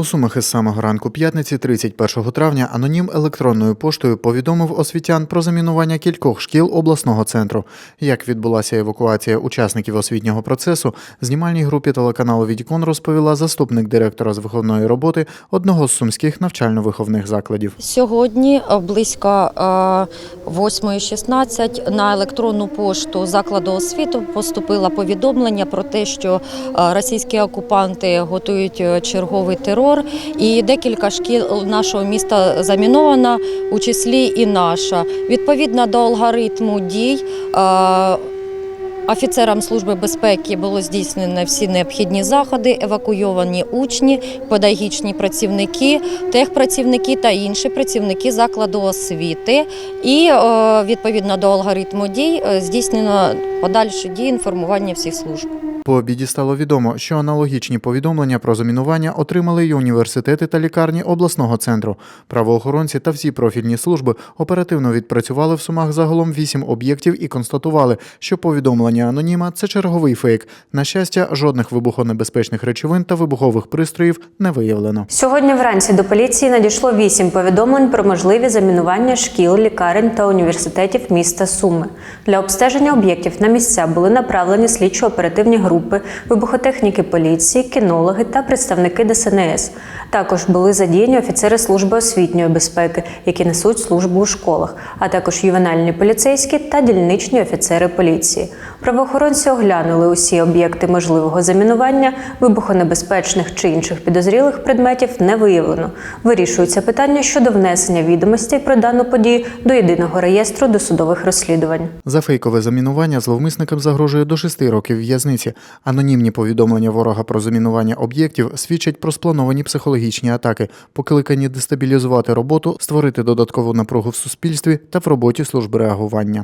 У Сумах із самого ранку п'ятниці, 31 травня, анонім електронною поштою повідомив освітян про замінування кількох шкіл обласного центру. Як відбулася евакуація учасників освітнього процесу, знімальній групі телеканалу Відікон розповіла заступник директора з виховної роботи одного з сумських навчально-виховних закладів. Сьогодні е, близько е, 8.16 на електронну пошту закладу освіти поступило повідомлення про те, що е, російські окупанти готують е, черговий терор, і декілька шкіл нашого міста заміновано, у числі і наша. Відповідно до алгоритму дій. е, Офіцерам Служби безпеки було здійснено всі необхідні заходи, евакуйовані учні, педагогічні працівники, техпрацівники та інші працівники закладу освіти. І е, відповідно до алгоритму дій е, здійснено подальші дії інформування всіх служб. По обіді стало відомо, що аналогічні повідомлення про замінування отримали й університети та лікарні обласного центру. Правоохоронці та всі профільні служби оперативно відпрацювали в сумах загалом вісім об'єктів і констатували, що повідомлення аноніма це черговий фейк. На щастя, жодних вибухонебезпечних речовин та вибухових пристроїв не виявлено. Сьогодні вранці до поліції надійшло вісім повідомлень про можливі замінування шкіл, лікарень та університетів міста Суми. Для обстеження об'єктів на місця були направлені слідчо-оперативні групи, вибухотехніки поліції, кінологи та представники ДСНС. Також були задіяні офіцери служби освітньої безпеки, які несуть службу у школах, а також ювенальні поліцейські та дільничні офіцери поліції. Правоохоронці оглянули усі об'єкти можливого замінування, вибухонебезпечних чи інших підозрілих предметів не виявлено. Вирішується питання щодо внесення відомостей про дану подію до єдиного реєстру досудових розслідувань. За фейкове замінування зловмисникам загрожує до шести років в'язниці. Анонімні повідомлення ворога про замінування об'єктів свідчать про сплановані психологічні атаки, покликані дестабілізувати роботу, створити додаткову напругу в суспільстві та в роботі служби реагування.